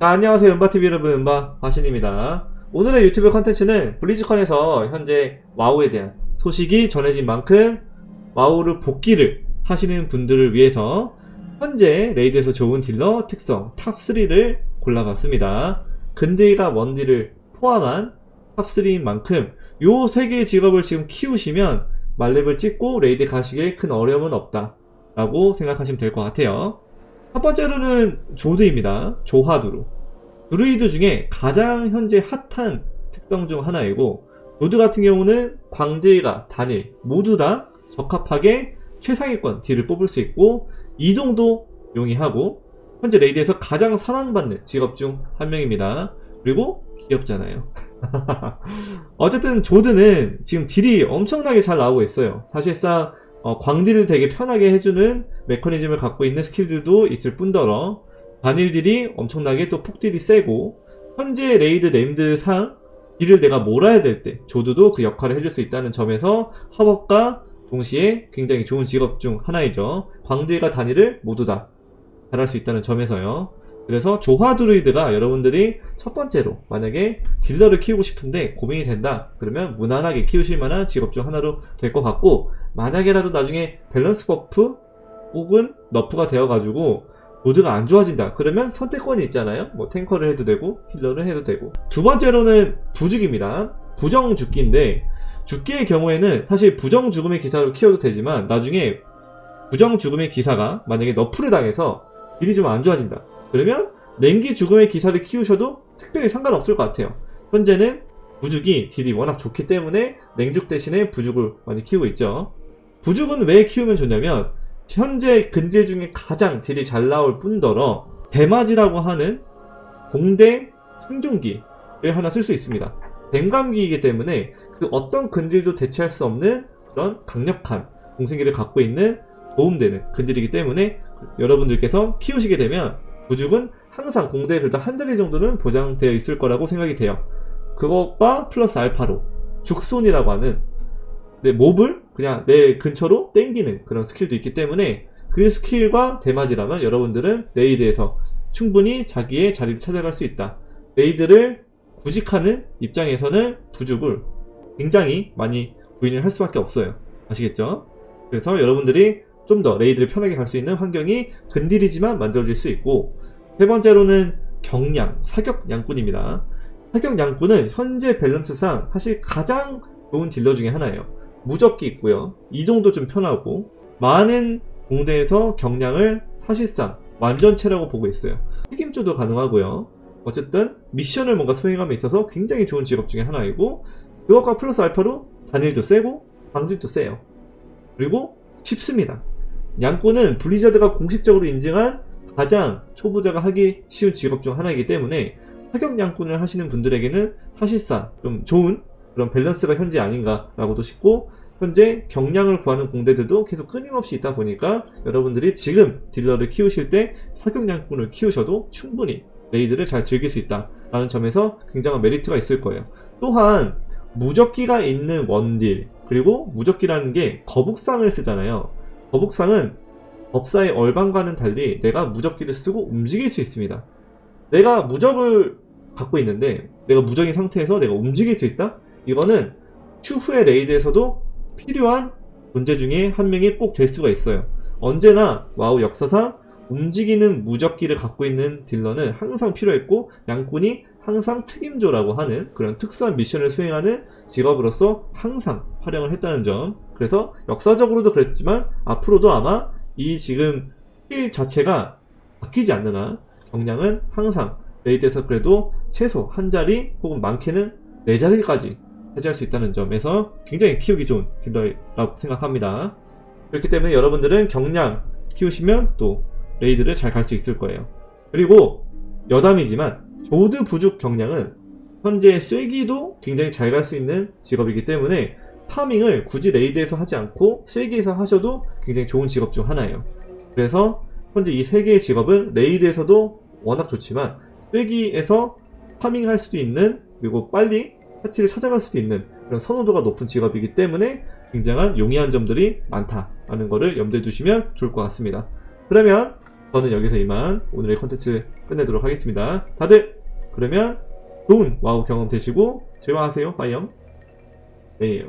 자, 안녕하세요. 은바TV 여러분, 은바 화신입니다. 오늘의 유튜브 컨텐츠는 블리즈컨에서 현재 와우에 대한 소식이 전해진 만큼 와우를 복귀를 하시는 분들을 위해서 현재 레이드에서 좋은 딜러 특성 탑3를 골라봤습니다. 근딜과 원딜을 포함한 탑3인 만큼 요 세 개의 직업을 지금 키우시면 말렙을 찍고 레이드 가시기에 큰 어려움은 없다. 라고 생각하시면 될 것 같아요. 첫 번째로는 조드입니다. 조하두루. 드루이드 중에 가장 현재 핫한 특성 중 하나이고, 조드 같은 경우는 광딜과 단일 모두 다 적합하게 최상위권 딜을 뽑을 수 있고, 이동도 용이하고, 현재 레이드에서 가장 사랑받는 직업 중 한 명입니다. 그리고 귀엽잖아요. 어쨌든 조드는 지금 딜이 엄청나게 잘 나오고 있어요. 사실상 어, 광딜을 되게 편하게 해주는 메커니즘을 갖고 있는 스킬들도 있을 뿐더러 단일딜이 엄청나게 또 폭딜이 세고 현재 레이드 네임드 상 딜을 내가 몰아야 될 때 조드도 그 역할을 해줄 수 있다는 점에서 허벅과 동시에 굉장히 좋은 직업 중 하나이죠. 광딜과 단일을 모두 다 잘할 수 있다는 점에서요. 그래서 조화 드루이드가 여러분들이 첫 번째로 만약에 딜러를 키우고 싶은데 고민이 된다 그러면 무난하게 키우실 만한 직업 중 하나로 될 것 같고 만약에라도 나중에 밸런스 버프 혹은 너프가 되어가지고 모드가 안 좋아진다. 그러면 선택권이 있잖아요. 뭐 탱커를 해도 되고 힐러를 해도 되고. 두 번째로는 부죽입니다. 부정 죽기인데 죽기의 경우에는 사실 부정 죽음의 기사로 키워도 되지만 나중에 부정 죽음의 기사가 만약에 너프를 당해서 딜이 좀 안 좋아진다. 그러면 냉기 죽음의 기사를 키우셔도 특별히 상관없을 것 같아요. 현재는 부죽이 딜이 워낙 좋기 때문에 냉죽 대신에 부죽을 많이 키우고 있죠. 부죽은 왜 키우면 좋냐면 현재 근딜 중에 가장 딜이 잘 나올 뿐더러 대마지라고 하는 공대 생존기를 하나 쓸 수 있습니다. 댐감기이기 때문에 그 어떤 근딜도 대체할 수 없는 그런 강력한 공생기를 갖고 있는 도움되는 근딜이기 때문에 여러분들께서 키우시게 되면 부죽은 항상 공대를 다한 자리 정도는 보장되어 있을 거라고 생각이 돼요. 그것과 플러스 알파로 죽손이라고 하는 내 몹을 그냥 내 근처로 땡기는 그런 스킬도 있기 때문에 그 스킬과 대마지라면 여러분들은 레이드에서 충분히 자기의 자리를 찾아갈 수 있다. 레이드를 구직하는 입장에서는 부죽을 굉장히 많이 구인을 할 수밖에 없어요. 아시겠죠? 그래서 여러분들이 좀 더 레이드를 편하게 갈 수 있는 환경이 근딜이지만 만들어질 수 있고 세 번째로는 경량, 사격 양꾼입니다. 사격 양꾼은 현재 밸런스상 사실 가장 좋은 딜러 중에 하나예요. 무적기 있고요. 이동도 좀 편하고 많은 공대에서 경량을 사실상 완전체라고 보고 있어요. 책임조도 가능하고요. 어쨌든 미션을 뭔가 수행함에 있어서 굉장히 좋은 직업 중에 하나이고 그것과 플러스 알파로 단일도 세고 방질도 세요. 그리고 쉽습니다. 양꾼은 블리자드가 공식적으로 인증한 가장 초보자가 하기 쉬운 직업 중 하나이기 때문에 사격 양꾼을 하시는 분들에게는 사실상 좀 좋은 그런 밸런스가 현재 아닌가라고도 싶고 현재 경량을 구하는 공대들도 계속 끊임없이 있다 보니까 여러분들이 지금 딜러를 키우실 때 사격 양꾼을 키우셔도 충분히 레이드를 잘 즐길 수 있다라는 점에서 굉장한 메리트가 있을 거예요. 또한 무적기가 있는 원딜 그리고 무적기라는 게 거북상을 쓰잖아요. 거북상은 법사의 얼방과는 달리 내가 무적기를 쓰고 움직일 수 있습니다. 내가 무적을 갖고 있는데 내가 무적인 상태에서 내가 움직일 수 있다? 이거는 추후의 레이드에서도 필요한 존재 중에 한 명이 꼭 될 수가 있어요. 언제나 와우 역사상 움직이는 무적기를 갖고 있는 딜러는 항상 필요했고 양꾼이 항상 특임조라고 하는 그런 특수한 미션을 수행하는 직업으로서 항상 활용을 했다는 점. 그래서 역사적으로도 그랬지만 앞으로도 아마 이 지금 힐 자체가 바뀌지 않는 한 경량은 항상 레이드에서 그래도 최소 한 자리 혹은 많게는 네 자리까지 차지할 수 있다는 점에서 굉장히 키우기 좋은 딜러라고 생각합니다. 그렇기 때문에 여러분들은 경량 키우시면 또 레이드를 잘 갈 수 있을 거예요. 그리고 여담이지만 조드 부족 경량은 현재 쐐기도 굉장히 잘 갈 수 있는 직업이기 때문에 파밍을 굳이 레이드에서 하지 않고 쐐기에서 하셔도 굉장히 좋은 직업 중 하나예요. 그래서 현재 이 세 개의 직업은 레이드에서도 워낙 좋지만 쐐기에서 파밍할 수도 있는 그리고 빨리 파티를 찾아갈 수도 있는 그런 선호도가 높은 직업이기 때문에 굉장한 용이한 점들이 많다라는 거를 염두에 두시면 좋을 것 같습니다. 그러면 저는 여기서 이만 오늘의 컨텐츠 끝내도록 하겠습니다. 다들 그러면 좋은 와우 경험 되시고 제화하세요. 빠이영. 네.